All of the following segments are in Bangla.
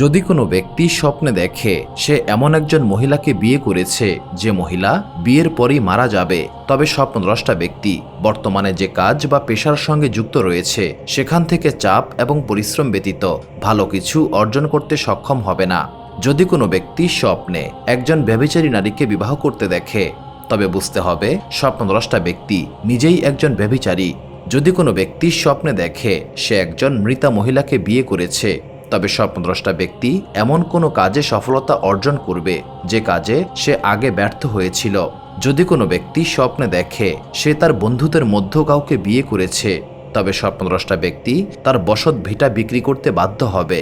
যদি কোনো ব্যক্তি স্বপ্নে দেখে সে এমন একজন মহিলাকে বিয়ে করেছে যে মহিলা বিয়ের পরই মারা যাবে, তবে স্বপ্নদ্রষ্টা ব্যক্তি বর্তমানে যে কাজ বা পেশার সঙ্গে যুক্ত রয়েছে, সেখান থেকে চাপ এবং পরিশ্রম ব্যতীত ভালো কিছু অর্জন করতে সক্ষম হবে না। যদি কোনো ব্যক্তি স্বপ্নে একজন ব্যভিচারী নারীকে বিবাহ করতে দেখে, তবে বুঝতে হবে স্বপ্নদ্রষ্টা ব্যক্তি নিজেই একজন ব্যভিচারী। যদি কোনো ব্যক্তি স্বপ্নে দেখে সে একজন মৃতা মহিলাকে বিয়ে করেছে তবে স্বপ্নদ্রষ্টা ব্যক্তি এমন কোনো কাজে সফলতা অর্জন করবে, যে কাজে সে আগে ব্যর্থ হয়েছিল। যদি কোনো ব্যক্তি স্বপ্নে দেখে, সে তার বন্ধুদের মধ্য কাউকে বিয়ে করেছে, তবে স্বপ্নদ্রষ্টা ব্যক্তি তার বসত ভিটা বিক্রি করতে বাধ্য হবে।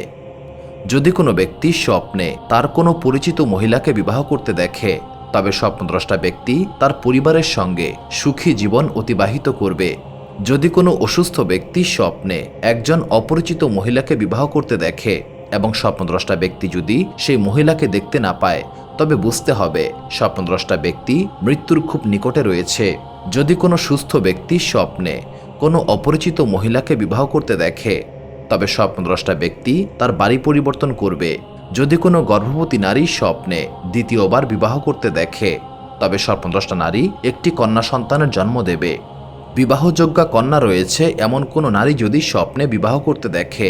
যদি কোনো ব্যক্তি স্বপ্নে তার কোনো পরিচিত মহিলাকে বিবাহ করতে দেখে, তবে স্বপ্নদ্রষ্টা ব্যক্তি তার পরিবারের সঙ্গে সুখী জীবন অতিবাহিত করবে। যদি কোনো অসুস্থ ব্যক্তি স্বপ্নে একজন অপরিচিত মহিলাকে বিবাহ করতে দেখে এবং স্বপ্নদ্রষ্টা ব্যক্তি যদি সেই মহিলাকে দেখতে না পায়, তবে বুঝতে হবে স্বপ্নদ্রষ্টা ব্যক্তি মৃত্যুর খুব নিকটে রয়েছে। যদি কোনো সুস্থ ব্যক্তি স্বপ্নে কোনো অপরিচিত মহিলাকে বিবাহ করতে দেখে, তবে স্বপ্নদ্রষ্টা ব্যক্তি তার বাড়ি পরিবর্তন করবে। যদি কোনো গর্ভবতী নারী স্বপ্নে দ্বিতীয়বার বিবাহ করতে দেখে, তবে স্বপ্নদ্রষ্টা নারী একটি কন্যা সন্তানের জন্ম দেবে। বিবাহযোগ্যা কন্যা রয়েছে, এমন কোনো নারী যদি স্বপ্নে বিবাহ করতে দেখে,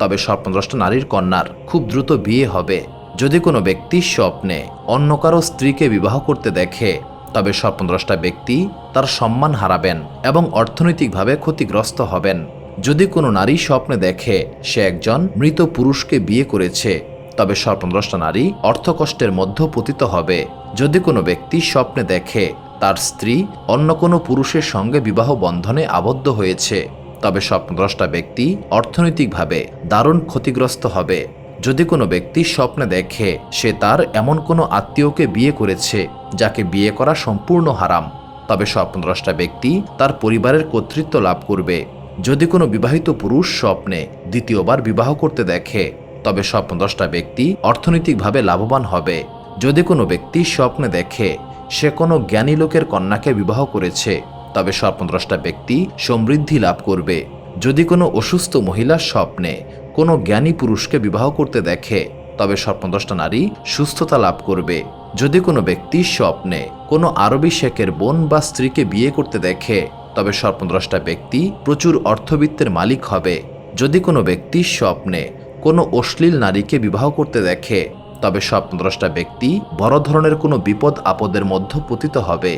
তবে স্বপ্নদ্রষ্টা নারীর কন্যার খুব দ্রুত বিয়ে হবে। যদি কোনো ব্যক্তি স্বপ্নে অন্য কারও স্ত্রীকে বিবাহ করতে দেখে, তবে স্বপ্নদ্রষ্টা ব্যক্তি তার সম্মান হারাবেন এবং অর্থনৈতিকভাবে ক্ষতিগ্রস্ত হবেন। যদি কোনো নারী স্বপ্নে দেখে সে একজন মৃত পুরুষকে বিয়ে করেছে, তবে স্বপ্নদ্রষ্টা নারী অর্থকষ্টের মধ্য পতিত হবে। যদি কোনো ব্যক্তি স্বপ্নে দেখে তার স্ত্রী অন্য কোনো পুরুষের সঙ্গে বিবাহ বন্ধনে আবদ্ধ হয়েছে। তবে স্বপ্নদ্রষ্টা ব্যক্তি অর্থনৈতিকভাবে দারুণ ক্ষতিগ্রস্ত হবে। যদি কোনো ব্যক্তি স্বপ্নে দেখে, সে তার এমন কোনো আত্মীয়কে বিয়ে করেছে, যাকে বিয়ে করা সম্পূর্ণ হারাম। তবে স্বপ্নদ্রষ্টা ব্যক্তি তার পরিবারের কর্তৃত্ব লাভ করবে। যদি কোনো বিবাহিত পুরুষ স্বপ্নে দ্বিতীয়বার বিবাহ করতে দেখে, তবে স্বপ্নদ্রষ্টা ব্যক্তি অর্থনৈতিকভাবে লাভবান হবে। যদি কোনো ব্যক্তি স্বপ্নে দেখে সে কোনো জ্ঞানী লোকের কন্যাকে বিবাহ করেছে, তবে স্বপ্নদ্রষ্টা ব্যক্তি সমৃদ্ধি লাভ করবে। যদি কোনো অসুস্থ মহিলার স্বপ্নে কোনো জ্ঞানী পুরুষকে বিবাহ করতে দেখে, তবে স্বপ্নদ্রষ্টা নারী সুস্থতা লাভ করবে। যদি কোনো ব্যক্তি স্বপ্নে কোনো আরবি শেখের বোন বা স্ত্রীকে বিয়ে করতে দেখে, তবে স্বপ্নদ্রষ্টা ব্যক্তি প্রচুর অর্থবিত্তের মালিক হবে। যদি কোনো ব্যক্তি স্বপ্নে কোনো অশ্লীল নারীকে বিবাহ করতে দেখে তবে স্বপ্নদ্রষ্টা ব্যক্তি বড় ধরনের কোনো বিপদ আপদের মধ্যে পতিত হবে।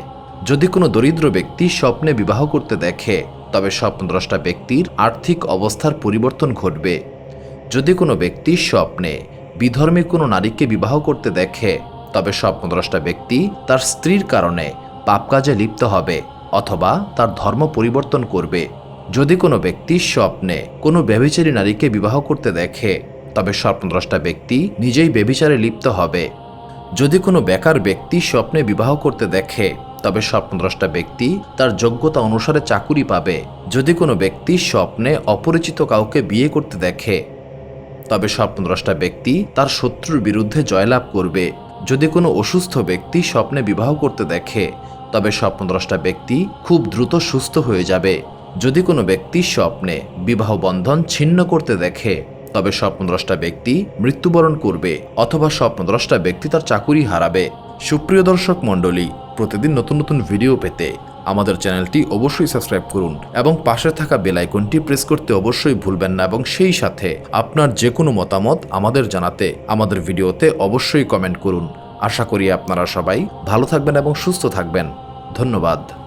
যদি কোনো দরিদ্র ব্যক্তি স্বপ্নে বিবাহ করতে দেখে, তবে স্বপ্নদ্রষ্টা ব্যক্তির আর্থিক অবস্থার পরিবর্তন ঘটবে। যদি কোনো ব্যক্তি স্বপ্নে বিধর্মী কোনো নারীকে বিবাহ করতে দেখে, তবে স্বপ্নদ্রষ্টা ব্যক্তি তার স্ত্রীর কারণে পাপ কাজে লিপ্ত হবে অথবা তার ধর্ম পরিবর্তন করবে। যদি কোনো ব্যক্তি স্বপ্নে কোনো ব্যভিচারী নারীকে বিবাহ করতে দেখে তবে স্বপ্নদ্রষ্টা ব্যক্তি নিজেই ব্যভিচারে লিপ্ত হবে। যদি কোনো বেকার ব্যক্তি স্বপ্নে বিবাহ করতে দেখে, তবে স্বপ্নদ্রষ্টা ব্যক্তি তার যোগ্যতা অনুসারে চাকুরি পাবে। যদি কোনো ব্যক্তি স্বপ্নে অপরিচিত কাউকে বিয়ে করতে দেখে, তবে স্বপ্নদ্রষ্টা ব্যক্তি তার শত্রুর বিরুদ্ধে জয়লাভ করবে। যদি কোনো অসুস্থ ব্যক্তি স্বপ্নে বিবাহ করতে দেখে, তবে স্বপ্নদ্রষ্টা ব্যক্তি খুব দ্রুত সুস্থ হয়ে যাবে। যদি কোনো ব্যক্তি স্বপ্নে বিবাহ বন্ধন ছিন্ন করতে দেখে তবে স্বপ্নদ্রষ্টা ব্যক্তি মৃত্যুবরণ করবে অথবা স্বপ্নদ্রষ্টা ব্যক্তি তার চাকুরি হারাবে। সুপ্রিয় দর্শক মণ্ডলী, প্রতিদিন নতুন নতুন ভিডিও পেতে আমাদের চ্যানেলটি অবশ্যই সাবস্ক্রাইব করুন এবং পাশে থাকা বেল আইকনটি প্রেস করতে অবশ্যই ভুলবেন না এবং সেই সাথে আপনার যে কোনো মতামত আমাদের জানাতে, আমাদের ভিডিওতে অবশ্যই কমেন্ট করুন। আশা করি আপনারা সবাই ভালো থাকবেন এবং সুস্থ থাকবেন। ধন্যবাদ।